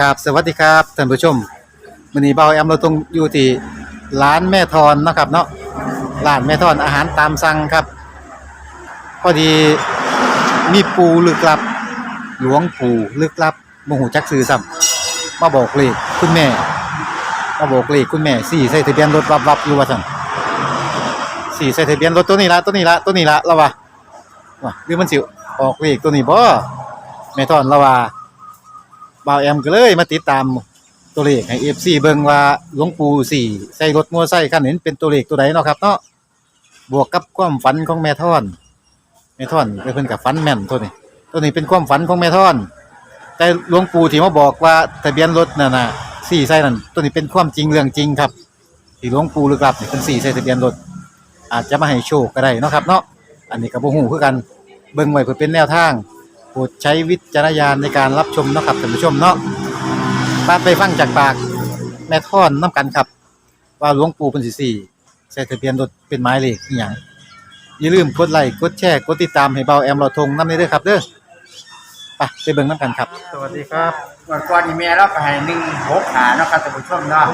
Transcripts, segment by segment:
ครับสวัสดีครับท่านผู้ชมวันนี้เบาแอมเราตรงอยู่ที่ร้านแม่ทอนนะครับเนาะร้านแม่ทอนอาหารตามสั่งครับ พอดีมีปูลึกลับ หลวงปู่ลึกลับโมโหจักซื้อซ้ำมาบอกเลขคุณแม่มาบอกเลขคุณแม่สี่ใส่ทะเบียนรถวับวับอยู่ว่าสั่นสี่ใส่ทะเบียนรถตัวนี้ละตัวนี้ละตัวนี้ละล้วะว่าหรือมันสิออกเลขตัวนี้บ่แม่ทอนล้วว่า บ่าวแอมก็เลยมาติดตามตัวเลขให้ FC เบิ่งว่าหลวงปู่สี่ใส่รถมอไซค์คันนี้เป็นตัวเลขตัวใดเนาะครับเนาะบวกกับความฝันของแม่ท่อนแม่ท่อนเพิ่นกับฝันแม่นตัวนี้ ตัวนี้เป็นความฝันของแม่ท่อน แต่หลวงปู่ที่มาบอกว่าทะเบียนรถนั่นน่ะสี่ใส่นั่นตัวนี้เป็นความจริงเรื่องจริงครับที่หลวงปู่ลึกลับนี่เป็นสี่ใส่ทะเบียนรถอาจจะมาให้โชคก็ได้เนาะครับ เนาะอันนี้ก็บ่ฮู้คือกันเบิ่งไว้เพื่อเป็นแนวทาง โปรดใช้วิจารณญาณในการรับชมนะครับท่านผู้ชมเนาะมาไปฟังจากปากแม่ท่อนน้ำกันครับ ว่าหลวงปู่เป็นสิสี่ใส่ทะเบียนรถเป็นไม้เลขอหย่างอย่าลืมกดไลค์กดแชร์กดติดตามให้เบาแอมเราทงน้ำนี้ด้วยครับเด้อไปไปเบิ่งน้ำกันครับ สวัสดีครับก่อนก่อนอีเมลเราก็ให้หนึ่งหกหาเนาะครับท่านผู้ชมเนาะ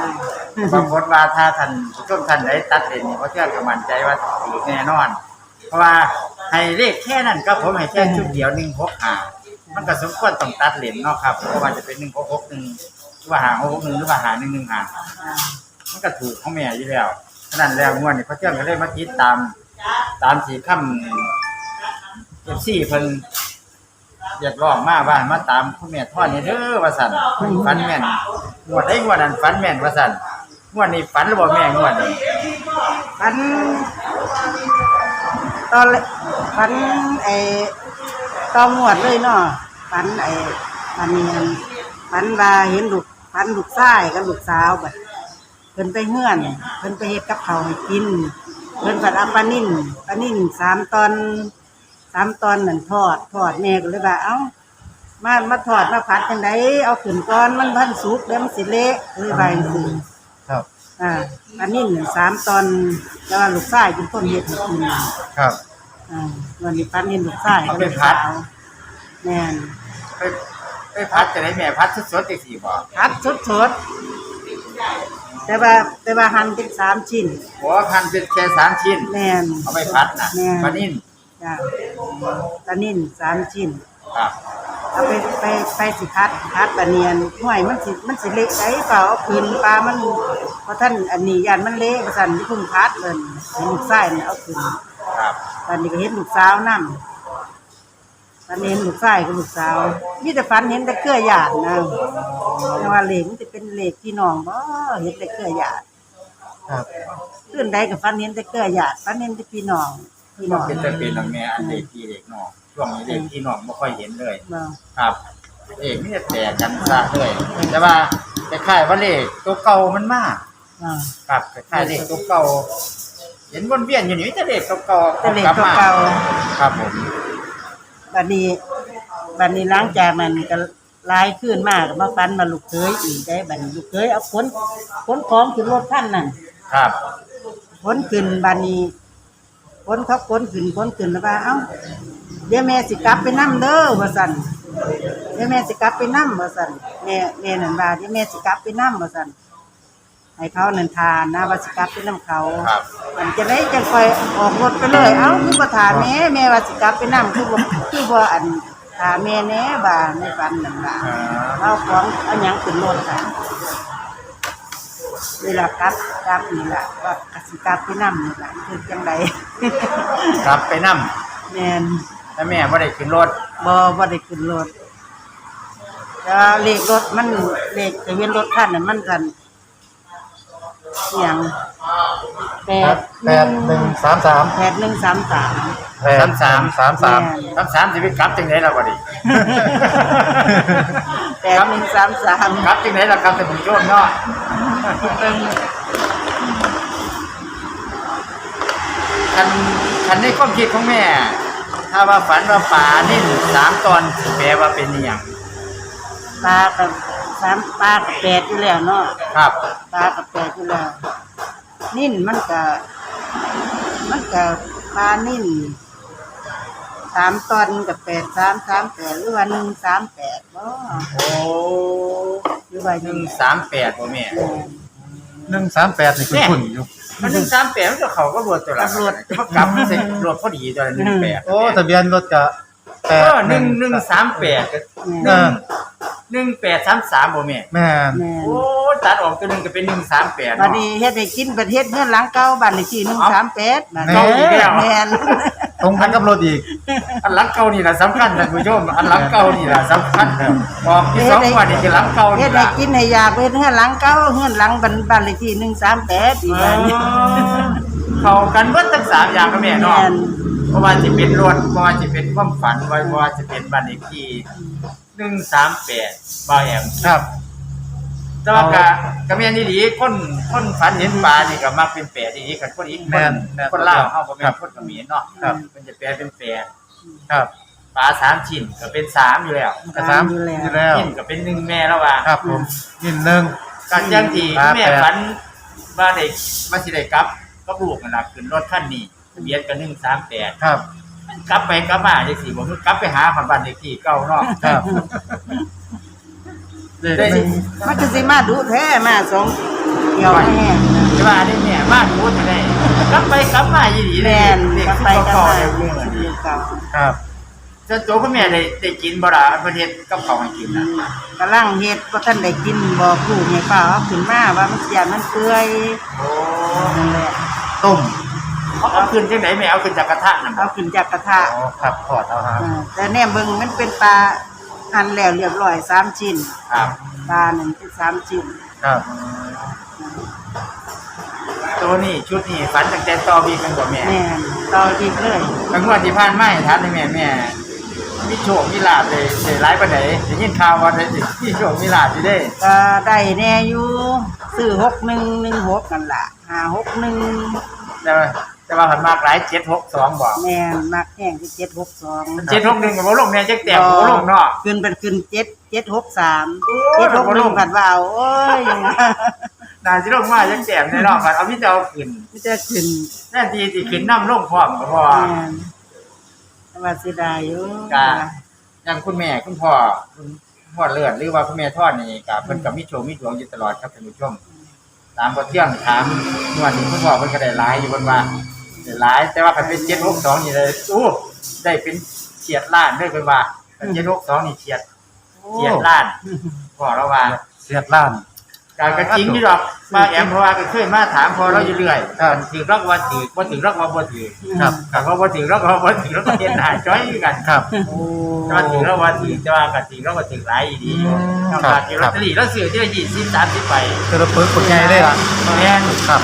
บางคนว่าถ้าท่านผู้ชมท่านใดตัดเด่นนี่เพราะเชื่อก็มั่นใจว่าถูกแน่นอน เพราะว่า ให้เลขแค่นั้นก็ผมให้แค่ชุดเดียวหนึ่งหกหามันก็สมควรต้องตัดเหรียญเนาะครับเพราะว่าจะเป็นหนึ่งหกหกหนึ่งหรือว่าหาหกหกหนึ่งหรือว่าหาหนึ่งหนึ่งหามันก็ถูกของแม่อยู่แล้วนั้นแล้วงวดนี้พระเจ้าก็เลยมาติดตามตามสีคำเอฟซีเพิ่นเรียกร้องมาว่ามาตามคุณแม่ทอดนี่เด้อว่าสันฝันแม่นงวดได้งวดนั้นฝันแม่นว่าสันงวดนี้ฝันหรือบ่แม่งวดนี้ฝันตอนแรก ฝันไอ้ตองหวดเลยเนาะฝันไอ้ฝันเนียนฝันว่าเห็นลูกฝันลูกชายกับลูกสาวแบบเพิ่นไปเฮือนเพิ่นไปเฮ็ดกับข้าวให้กิน เพิ่นฝันเอาปลานิ่นปลานิ่นสามตอนสามตอนนั่นทอดทอดแม่ก็เลยว่าเอ้ามามาทอดมาผัดจังไดเอาขึ้นก่อนมันพันสุกเดี๋ยวมันสิเละเลยว่าจังซี่ ครับ อ่าอันนี้หนึ่งสามตอนแล้วาลูกชายเป็นคนเฮ็ดให้กินครับ อ่าวันนี้ปันเห็นลูกชายกับลูกสาวแม่นไปไปพัดจะได้แม่พัดสดๆจังซี่บ่พัดสดสดๆแต่ว่าแต่ว่าหั่นเป็นสามชิ้นหัวพันเป็นแค่สามชิ้น แม่น เอาไปพัดน่ะแม่ ปลานิ่นจ้ะตอนนี้สามชิ้น ครับเอาไปไปไปสิพัดพัดบะเนียนห่วยมันสิมันสิเละได้เปล่าเอาคืนปลามันเพราะท่านอันนี้ยานมันเละประสันที่เพิ่งพัดเลยเห็นลูกชายเนี่ยเอาคืนครับ ตอนนี้ก็เห็นลูกสาวนั่งตอนนี้เห็นลูกชายกับลูกสาวมีแต่ฝันเห็นแต่เกลือหยาดนะแต่ว่าเหล็กมันจะเป็นเหล็กพี่น้องบ่เห็นแต่เกลือหยาดครับขึ้นใดกับฝันเห็นแต่เกลือหยาดฝันเห็นแต่พี่น้องพี่น้องเป็นแต่เป็นน้องแม่อันเด็กพี่เด็กน้องช่วงนี้เด็กพี่น้องบ่ค่อยเห็นเลยบ่ครับเอกนี่จะแตกกันซะเลยแต่ว่าแต่ค่ายว่าเลขตัวเก่ามันมากบ่ครับคล้ายๆเลขตัวเก่า เห็นวนเวียนอยู่นี่แต่เลขตัวเก่าแต่เหล็กลับมเก่าครับผมๆบัดนี้บัดนี้หล้างจากนั้นก็ลายขึ้นมากมาฝันมาลูกเคยอีกได้บัดนี้ลูกเคยเอาขนขนของขึ้นรถท่านนั่นครับขนขึ้นบานนี้ขนเขาขนขึ้นขนขึ้นแล้วว่าเอ้าเดี๋ยวแม่สิกลับไปนั่เด้อว่าสั่นเดี๋ยวแม่สิกลับไปนั่ว่าสั่นแม่แม่นั่นว่าเดี๋ยวแม่สิกลับไปนั่ว่าสั่น ให้เขานั่นทานนะว่าสิกลับไปนั่เขาครับ มันจะได้จะคอยออกรถไปเลย เอ้าคือบ่ถามแม่แม่ว่าสิกลับไปนั่คือบ่คือบ่อันถามแม่แน่บ่าในฝันนั่นว่าเอาของเอาหยังขึ้นรถค่ะเวลากลับกลับนี่แหละว่ากสิกลับไปนั่นี่แหละคือจังไดครับไปนั่มแม่น แล้วแม่บ่ได้ขึ้นรถบ่บ่ได้ขึ้นรถแต่ว่าเลขรถมันเลขทะเบียนรถคันนั้นมันกัน อหย่างแปแปดดแปดหนึ่งสามสามแปดหนึ่งสามสามแปดสามสาม สามสามสามสิไปกลับจังไหนล่ะบ่ดิแปดหนึ่งสามสามกลับจังไหนล่ะครับท่านผู้ชมเนาะคันคันในความคิดของแม่ ถ้าว่าฝันว่าป่านิ่นสามตอนสิแปลว่าเป็นอหย่างปลากับ สามปลากับแปดอยู่แล้วเนาะครับ ปลากับแปดอยู่แล้วนิ่นมันก็มันก็ปลานิ่นสามตอนกับแปดสามสามแปดหรือว่าหนึ่งสามแปดบ่โอ้ไว้หนี่นึ่งสามแปดบ่แม่ หนึ่งสามแปดนี่คุณคุณอยู่มันหนึ่งสามแปดมันก็เขาก็รวดตัวละรวดก็กลับใส่รวดพอดีตัวละหนึ่งแปดโอ้ทะเบียนรถกะแปเอดอหนึ่งหนึ่งสามแปดเออ หนึ่งแปดสามสามบ่แม่แม่นแม่นโอ้ตัดออกตัวหนึ่งก็เป็นหนึ่งสามแปดบัดนี้เฮ็ดให้กินประเทศเฮือนหลังเก่าบ้านเลขที่138บัดเก่าอีกแล้ว แม่นตรงกันกับรถอีก อันหลังเก่านี่แหละสำคัญท่านผู้ชมอันหลังเก่านี่แหละสำคัญบอกที่สองวันนี่คือหลังเก่าเฮ็นี่ดให้ล่ะกินให้อยากเฮ็ดเฮือนหลังเก่าเฮือนหลังบ้านบ้านเลขที่138อีกบัดนี้เข้ากันเบิดทั้งสามอย่างก็แม่เนาะแม่นเพราะว่าจะเป็นรถเพราะว่าจะเป็นความฝันไว้เพราะว่าจะเป็นบัตรเลขที่ หนึ่งสามแปดบาแอมครับ แต่ว่ากะกะแม่นอี่ดีคนคนฝันเห็นปลานี่ก็มักเป็นแปดอีกกันคนอีกคแม่นนแม่นคนลาวเฮาบ่แม่ครันบคนเขมรเนาะครับ มันจะแปลเป็นแปดครับ ปลาสามชิ้นก็เป็นสามอยู่แล้วกระสามอยู่แล้วอยู่แล้ว ชิ้นก็เป็นหนึ่งแม่แล้วว่าครับผมนิดนึงกันอยังที่ปลาแม่แปด ฝันว่าได้มาสิได้กลับก็ลูกนั่นล่ะขึ้นรถคันนี้ทะเบียนก็138ครับ กลับไปกลับมาจังซี่บ่คือกลับไปหาพันบ้านเลขที่เก่าเนาะครับเลขหนึ่งมันก็สิมาดูแท้มาสองเกี่ยวแห้งใช่ป่ะนี่เนี่ยบ้านพูดได้กลับไปกลับมาอีหลีเลแม่ยนเด็กก็ไปไปกันก่อมานเลยเรียกชื่อเก่าครับ จะโจคุณแม่ได้ได้กินบ่ล่ะประเทศกับเขาวให้กินน่ะกำลังเฮ็ดบ่ทันได้กินบ่ผู้ให้ป้าเอาขึ้นมาว่ามันสิยานมันเปื่อยโอ้นั่นแหละต้มเขาเอาขึ้นจังไหนแม่เอาขึ้นจากกระทะน่ะบ่เอาขึ้นจากกระทะอ๋อครับถอดเอาครับอ่าแต่แน่เบิ่งมันเป็นปลาหั่นแล้วเรียบร้อยสามชิ้นครับปลาหนึ่งเป็นสามชิ้นครับ ตัวนี้ชุดนี้ฝันตั้งแต่ต่อบีกันบ่แม่แม่นต่ออีกเลยบางงวดที่ผ่านมาให้ถามได้แม่แม่มีโชคมีลาภได้ได้หลายปานใดได้ยินข่าวว่าได้สิมีโชคมีลาภอยู่เด้ก็ได้แน่อยู่ซื้อหกหนึ่งหนึ่งหกนั่นล่ะห้าหกหนึ่งแต่ว่า แต่ว่าผ่านมากหลาย762บ่แม่นมักแห้งที่เจ็ดหกสอง761ก็บ่ลงแน่จักแต้มบ่ลงเนาะ ขึ้นเป็นขึ้นเจ็ดเจ็ดหกสามโอ้เจ็ยดหกหนึ่งผัดว่าวโอ้ยยังไงน่าสิลงมาจักแต้มแน่เนาะคันเอาพี่เจ้าขึ้นไม่จะขึ้นแน่ทีสิขึ้นน้ำลงพร้อมก็พอ แม่นแต่ว่าเสียดายอยู่กะอย่างคุณแม่คุณพ่อคุณพ่อเลือดหรือว่าคุณแม่ทอดนี่ก็เพิ่นก็มีโชคมีดวงอยู่ตลอดครับท่านผู้ชมตามบ่เที่ยงถามงวดนี้คุณพ่อเพิ่นก็ได้หลายอยู่เพิ่นว่า ได้หลายแต่ว่าคันเป็น762นี่เลยโอ้ได้เป็นเฉียดล้านเด้อเพิ่นว่าคัน762นี่เฉียดเฉียดล้านพ่อเราว่าเสียดล้านการกระจริงนี่ดอกมาแอมเพราะว่าก็เคยมาถามพอเราอยู่เรื่อยครับถือรักว่าถือบ่ถือรักว่าบ่ถือครับกับว่าบ่ถือรักว่าบ่ถือรักก็เห็นหน้าจ้อยคือกันครับโอ้แต่ว่าถือรักว่าถือแต่ว่าก็ถือรักว่าถือหลายอีดีอืมนอกครัจากบถือลอตเตอรี่แล้วซื้อที่ละ20 30ใบเจอระเบิดปวดใหญ่เลยล่ะแม่นครับ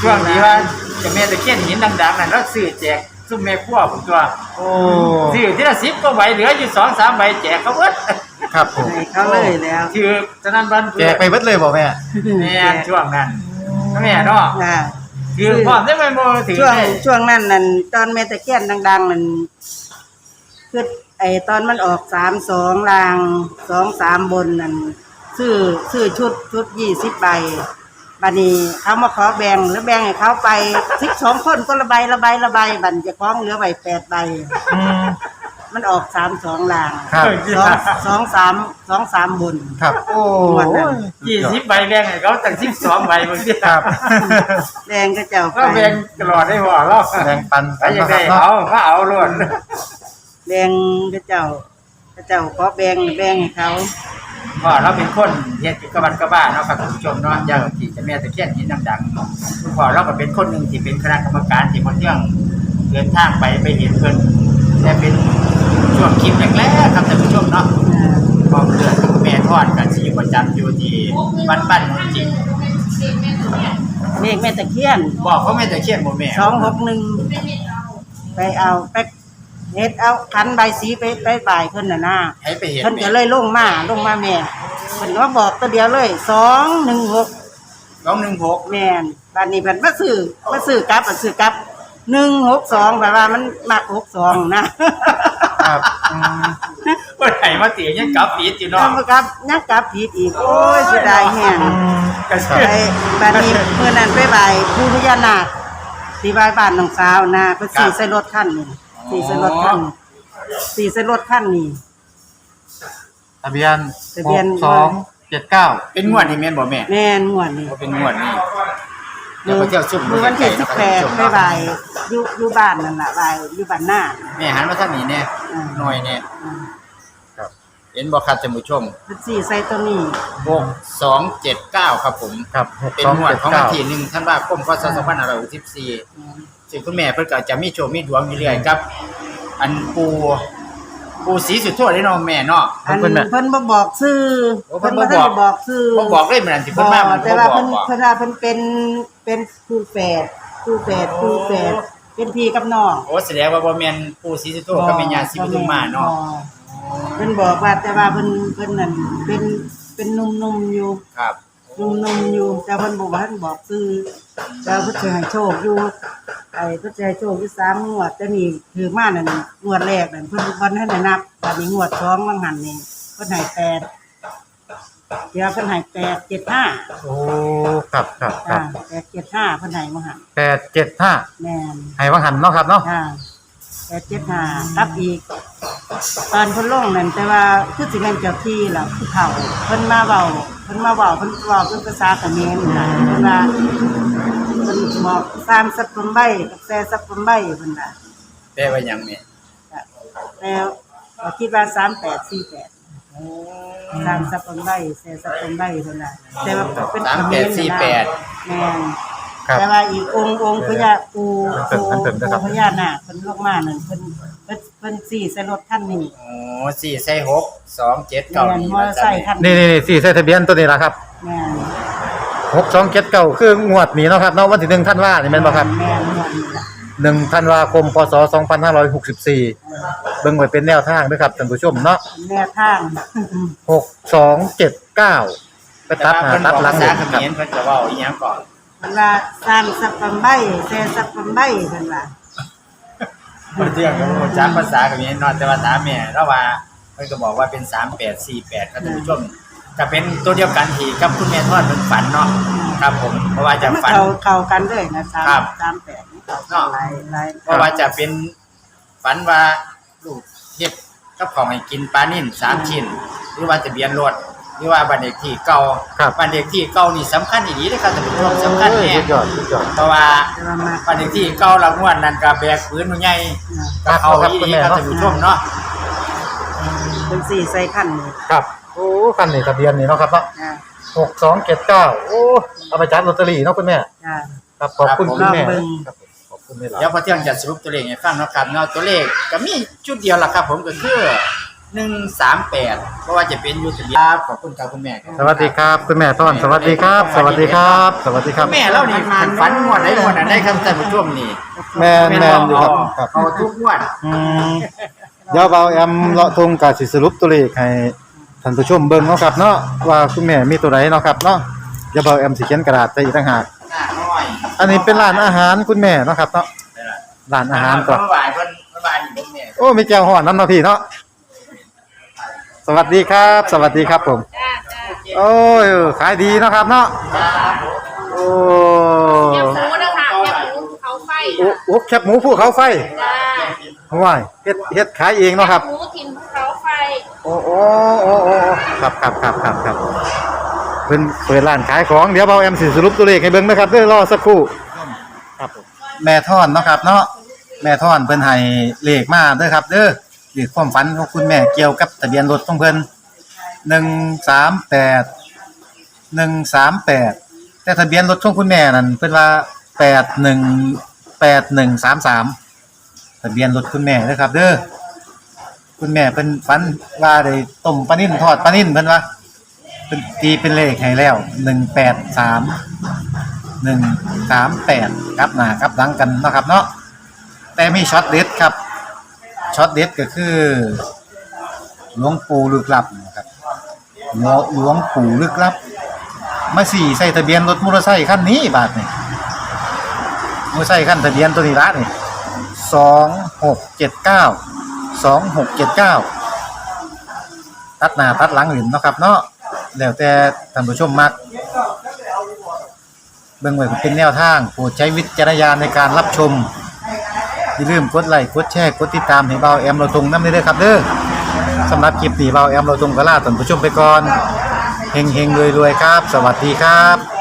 ช่วงที่ว่า เจะแม่ตะเคียนหินดังๆนั่นเราซื้อแจกซุ่มแม่ครัวผมตัวโอ้ ซื้อที่ละ10ก็ใบเหลืออยู่2 3ใบแจกเขาเบิดครับผม ให้เขาเลยแล้วถือฉะนั้นวันแจกไปเบิดเลยบอกแม่ แม่นช่วงนั้นแม่เนาะอ่าถือพร้อมได้ไหมบ่ถือช่วงได้ช่วงนั้นนั่นตอนเมตะเคียนดัง ๆนั่นคือไอตอนมันออกสามสองรางสองสามบนนั่นซื้อซื้อชุดชุดยี่สิบใบ บัดนี้เขามาขอแบ่งแล้วแบ่งให้เขาไปสิบสองคนก็ละใบละใบละใบบัดนจะคล้องเหลือใบแปดใบ อืม มันออกสามสองรางครับ สองสองสามสองสามบน ครับ โอ้หมดแล้วยี่สิบใบแบ่งให้เขาตั้งสิบสองใบบางทีครับแบ่งก็เจ้าไปก็แบ่งตลอดได้บ่รอบแบ่งปันใครอยากได้เนาะเอาก็เอาล้วนแบ่งก็เจ้า ก็เจ้าขอแบ่งแบ่งให้เขาพ่อเราเป็นคนเฮ็ดกระบันกระบ้าเนาะครับท่านผู้ชมเนาะอย่างที่เจะแม่ตะเคียนหินดังๆคุณพ่อเราก็เป็นคนหนึ่งที่เป็นคณะกรรมการที่มาเที่ยงเดินทางไปไปเห็นเพิ่นแต่เป็นช่วงคลิปแรกๆครับท่านผู้ชมเนาะอ่าพอเกิดแม่ทอดกันสิอยู่ประจำอยู่ที่บ้านบ้านจริงเลขแม่ตะเคียนบอกเขาแม่ตะเคียนบ่แม่สองหกหนึ่งไปเอาไป เฮ็ดเอาคันใบสีไปไปบ่ายเพิ่นน่ะนะให้ไปเห็นเพิ่นแม่ก็เลยลงมาลงมาแม่เพิ่นก็มาบอกตัวเดียวเลยสองหนึ่งหกน้องหนึ่งหกแม่นบัดนี้เพิ่นมาซื้อมาซื้อกลับมาซื้อกลับหนึ่งหกสองแปลว่ามันมักหกสองนะครับอืมว่าไหนมาเตียยังกลับปีดอยู่ยัเนาะงบ่กลับยังกลับผิดอีกโอ้ยเสียดายแฮงก็ครัใช่บไปบัดนี้เมื่อนั้นไปบ่ายผู้พญานาคที่บ้านบ้านน้องสาวนะเพิ่นสีใส่รถคันนี้ สีใส่รถคันนี้สีใส่รถคันนี้ทะเบียนทะเบียน สองเจ็ดเก้าเป็นงวดนี่แม่นบ่แม่แม่นงวดนี้บ่เป็นงวดนี่ เดี๋ยวไปเที่ยวซุ่มมือวันที่สิบแปดเนาะไปบ่ายอยู่อยู่บ้านนั่นล่ะบ่ายอยู่บ้านหน้าแม่หันมาทางนี้แน่อืมหน่อยแน่อืมเห็นบ่ครับท่านผู้ชมเป็นสี่ใส่ตัวนี้6279ครับผม ครับหกเป็นสองงวดเจ็ดของวัเก้านที่หนึ่งธันวาคมพศ2564ซึ่ง คุณแม่เพิ่นก็จะมีโชคมีดวงอยู่เรื่อยครับ อันปูปูสีสุดโทษได้เนาะแม่เนาะ อันเพิ่นบ่บอกชื่อโอ้เพิ่เพิ่นนบ่บ่บอก ได้บอกชื่อบ่บอกเลยเหมือนที่เพิ่นมามันแต่บ่ว่าบอเพิ่กนบอกเพิ่นว่าเพิ่นเป็นเป็นครูแฝดครูแฝดครูแฝดเป็นพี่กับน้องโอ้แสดงว่าบ่แม่นปูสีสุดโทษกับแม่ย่าศรีปทุมมาเนาะเพิ่นบอกว่าแต่ว่าเพิ่นเพิ่นนั่นเป็นเป็นหนุ่มๆอยู่ ครับหนุ่มๆอยู่แต่เพิ่นบอกว่าเพิ่นบอกชื่อแต่เพิ่นสิให้โชคอยู่ ไอ้เพิ่นสิให้โชคอยู่สามงวดแต่นี่ถือมานั่นงวดแรกนั่นเพิ่นเพิ่นให้ได้นับบัดนี้งวดสองว่างหันนี่เพิ่นให้แปดเดี๋ยวเพิ่นให้แปดเจ็ดห้าโอ้ครับครับครัอ่าบแปดเจ็ดห้าเพิ่นให้มาหันแปดเจ็ดห้าแม่น ให้วังหันเนาะครับเนาะอ่าแปดเจ็ดห้ารับอีก ตอนเพิ่นลงนั่นแต่ว่าคือสิแม่นเจ้าที่ล่ะผู้เฒ่าเพิ่นมาเว้าเพิ่นมาเว้าเพิ่นเว้าเป็นภาษาเขมรน่ะเพิ่นว่าเพิ่น บอกตามสัพพมใบกับแซ่สัพพมใบเพิ่นน่ะแปลว่าหยังแม่แล้วก็คิดว่า3848ตามสัพพมใบแซ่สัพพมใบเพิ่นน่ะแต่ว่าเป็นเขมรน่ะนะแม่น ครับ แต่ว่าอีกองค์องค์พญาปูเพิ่นปูเพิ่นเพิ่นนะครับปูพญานาคเพิ่นลงมานั่นเพิ่นเพิ่นเพิ่นสี่ใส่รถคันนี้โอ้สี่ใส่หกสองเจ็ดเก้าแม่นนี่มอเตอร์ไซค์คันนี่นี่นี่สี่ใส่ทะเบียนตัวนี้ละครับ แม่น หกสองเจ็ดเก้าคืองวดนี้เนาะครับเนาะวันที่หนึ่งท่านว่านี่แม่นบ่ครับแม่นหมดนี่ล่ะหนึ่งธันวาคมพศสองพันห้าร้อยหกสิบสี่เบิ่งไว้เป็นแนวทางด้วยครับท่านผู้ชมเนาะแนวทาง หกสองเจ็ดเก้าไปตัดว่าหาตัดหลัภางษาเขครับมรเพิ่นจะเว้าอีหยังก่อนเพิ่นว่าสร้างสัพพมใบแซ่สัพพมใบเพิ่นว่าเพิ่นเที่ยงก็บ่รู้จักภาษาเขมรเนาะแต่ว่าถามแม่เราว่าเพิ่นก็บอกว่าเป็น 3848ครับท่านผู้ชม ก็เป็นตัวเดียวกันที่กับคุณแม่ทอดเพิ่นฝันเนาะครับผมเพราะว่าจะมันฝัน เข้าเข้ากันเลยนะสามครับ สามแปดนี่เข้ากันหลายหลาย เพราะว่าจะเป็นฝันว่าลูกเฮ็ดกับของให้กินปลานิ่นสามชิ้น หรือว่าจะเบียนรถหรือว่าบัตรเด็กที่เก่าครับ บัตรเด็กที่เก่านี่สำคัญอีหลีเลยครับท่านผู้ชมสำคัญโอ้ยแน่สุดยอดสุดยอด เพราะว่าแต่ว่ามาบัตรเด็กที่เก่าละงวดนั้นก็แบกปืนมันใหญ่ครัก็บเข้าครับอีหลีคุณแม่ครับเนาะท่านผู้ชมเนาะ เป็นสี่ใส่คันนี่ครับโอ้คันนี้ทะเบียนนี่เนาะครับเนาะอ่าหกสองเจ็ดเก้าโอ้เอาไปจัดลอตเตอรี่เนาะคุณแม่อ่าครับขอบคุณคุณแม่ลองเบิ่งครับผมขอบคุณแม่หลาย เดี๋ยวพอเที่ยงจะสรุปตัวเลขให้ฟังเนาะครับเนาะตัวเลขก็มีจุดเดียวล่ะครับ ผมก็คือ138เพราะว่าจะเป็นอยู่ทะเบียนครับขอบคุณครับคุณแม่ครับ สวัสดีครับ คุณแม่ท่อนสวัสดีครับ สวัสดีครับ สวัสดีครับ แม่เล่านี่ฝันฝันงวดได้งวดนั้นได้ครับท่านผู้ชมนี่แม่นแม่นอยู่ครับครับเอาทุกงวด อืมเดี๋ยวเบาแอมเลาะทงกาสิสรุปตัวเลขให้ ท่านผู้ชมเบิ่งเนาะครับเนาะว่าคุณแม่มีตัวไหนเนาะครับเนาะเดี๋ยวเบาแอมสิเขียนกระดาษใส่อีกต่างหากหน้าน้อยอันนี้เป็นร้านอาหารคุณแม่เนาะครับเนาะร้านอาหารก่อนเมื่อวานเพิ่นเมื่อวานอยู่ตรงนี้โอ้มีแก้วห่อนน้ำเนาะพี่เนาะสวัสดีครับ สวัสดีครับผมโอ้ยขายดีเนาะครับเนาะโอ้แคบหมูนะคะแคบหมูเขาไฟโอ้โอ้แคบหมูภูเขาไฟจ้าว้ายเฮ็ดเฮ็ดขายเองเนาะครับหมูทินภูเขาไฟ โอ้โอ้โอ้โอ้ครับครับครับครับครับเพิ่นเปิดร้านขายของเดี๋ยวเบาแอมสิสรุปตัวเลขให้เบิ่งนะครับเด้อรอสักครู่ครับผมแม่ท่อนเนาะครับ เนาะแม่ท่อนเพิ่นให้เลขมาเด้อครับ เด้อเลขความฝันของคุณแม่เกี่ยวกับทะเบียนรถของเพิ่น138 138แปดแต่ทะเบียนรถของคุณแม่นั่นเพิ่นว่า81 8133ทะเบียนรถคุณแม่เด้อครับ เด้อ คุณแม่เป็นฝันว่าได้ต้มปลานิ่นทอดปลานิ่นเพิ่นว่าเป็นตีเป็นเลขให้แล้วหนึ่งแปดสามหนึ่งสามแปดกลับหน้ากลับหลังกันเนาะครับเนาะแต่มีช็อตเด็ดครับช็อตเด็ดก็คือหลวงปู่ลึกลับนะครับหลวงหลวงปู่ลึกลับ มาสี่ใส่ทะเบียนรถมอเตอร์ไซค์คันนี้บาทนี่มอเตอร์ไซค์คันทะเบียนตัวนี้ละนี่สองหกเจ็ดเก้า สองหกเจ็ดเก้าตัดหน้าตัดหลังหลินเนาะครับเนาะแล้วแต่ท่านผู้ชมมักเบิ่งไว้เป็นแนวทางโปรดใช้วิจารณญาณในการรับชมอย่าลืมกดไลค์กดแชร์กดติดตามให้เบาแอมเราตรงน้ำเด้อครับเด้อสำหรับคลิปนี้เบาแอมเราตรงก็ลาท่านผู้ชมไปก่อนเฮงเฮงรวยรวยครับ สวัสดีครับ